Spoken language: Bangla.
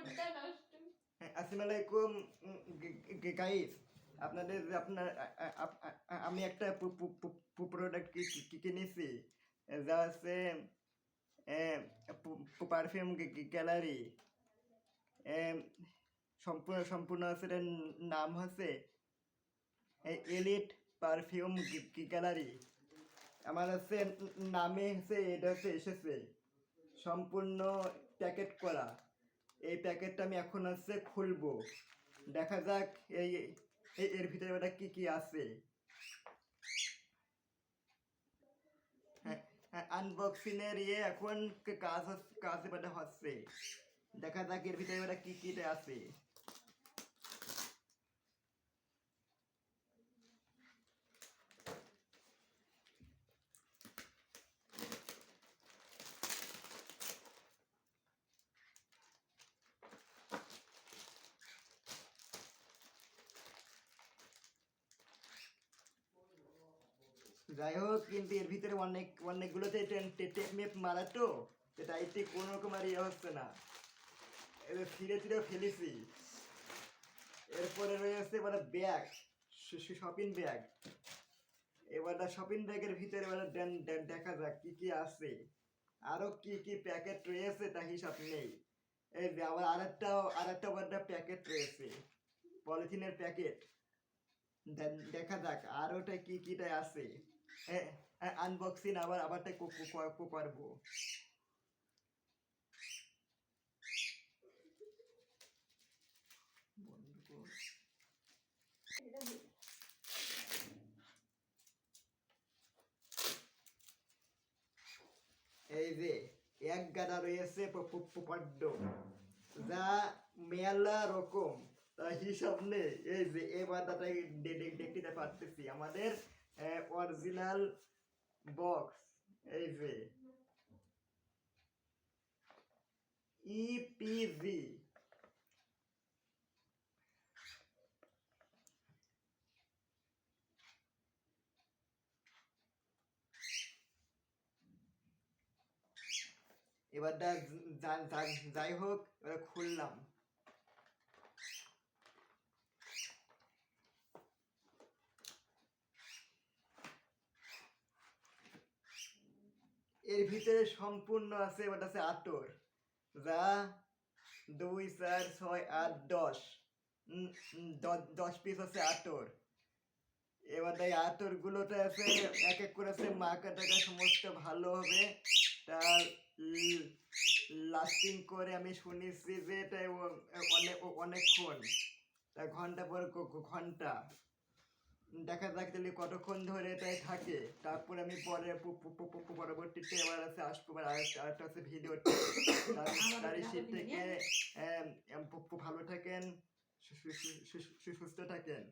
আসসালামু আলাইকুম গাইস আপনাদের আপনার আমি একটা প্রোডাক্ট কিনেছি? যা হচ্ছে পারফিউম গ্যালারি সম্পূর্ণ সম্পূর্ণ এটার নাম হচ্ছে এলিট পারফিউম গ্যালারি আমার হচ্ছে নামে হচ্ছে, এটা হচ্ছে এসেছে। সম্পূর্ণ প্যাকেট করা। এই প্যাকেটটা আমি এখন হচ্ছে খুলবো। দেখা যাক এই এর ভিতরে ওটা কি কি আছে। আনবক্সিং এর ইয়ে এখন কাজ কাজ এবারে হচ্ছে। দেখা যাক এর ভিতরে ওটা কি কি আছে। যাই হোক কিন্তু এর ভিতরে অনেক, অনেকগুলোতে মারা তো সেটা এতে কোনো রকম আর ইয়ে হচ্ছে না। এবার ফিরে ফিরে ফেলেছি। এরপরে রয়েছে এবার ব্যাগ শপিং ব্যাগ এবার শপিং ব্যাগের ভিতরে এবার দেখা যাক কি কি আছে। আরও কি কি প্যাকেট রয়েছে তা হিসাব নেই। এই আবার আরেকটা আরেকটা আবার প্যাকেট রয়েছে পলিথিনের প্যাকেট দেখা যাক আর ওটা কি কিটা আছে। আনবক্সিং আবার, আবারটা কো- কো- কো- কো- করব এই যে, এক গাদা রয়েছে পদ্ম যা মেলা রকম। তা হিসাব নেই। এই যে এই বাদাটাই দেখতে পারতেছি। আমাদের অরিজিনাল বক্স এই যে E ইপিজি এবারটা যা- যা- যাই হোক এবার খুললাম। এর ভিতরে সম্পূর্ণ আছে এবার আছে আতর যা দুই, চার, ছয়, আট, দশ। দশ পিস আছে আতর এবার এই আতর গুলোতে আছে এক এক করে আছে মাকা টাকা সমস্ত ভালো হবে। তার লাস্টিং করে আমি শুনেছি যে এটা অনেক অনেকক্ষণ। তা ঘণ্টা পর ঘণ্টা। দেখা যাক তাহলে কতক্ষণ ধরে এটাই থাকে। তারপর আমি পরে পরবর্তীতে এবার আছে আসব আর আরেকটা আরেকটা আছে ভিডিও তার শীত থেকে ভালো থাকেন সুস্থ থাকেন।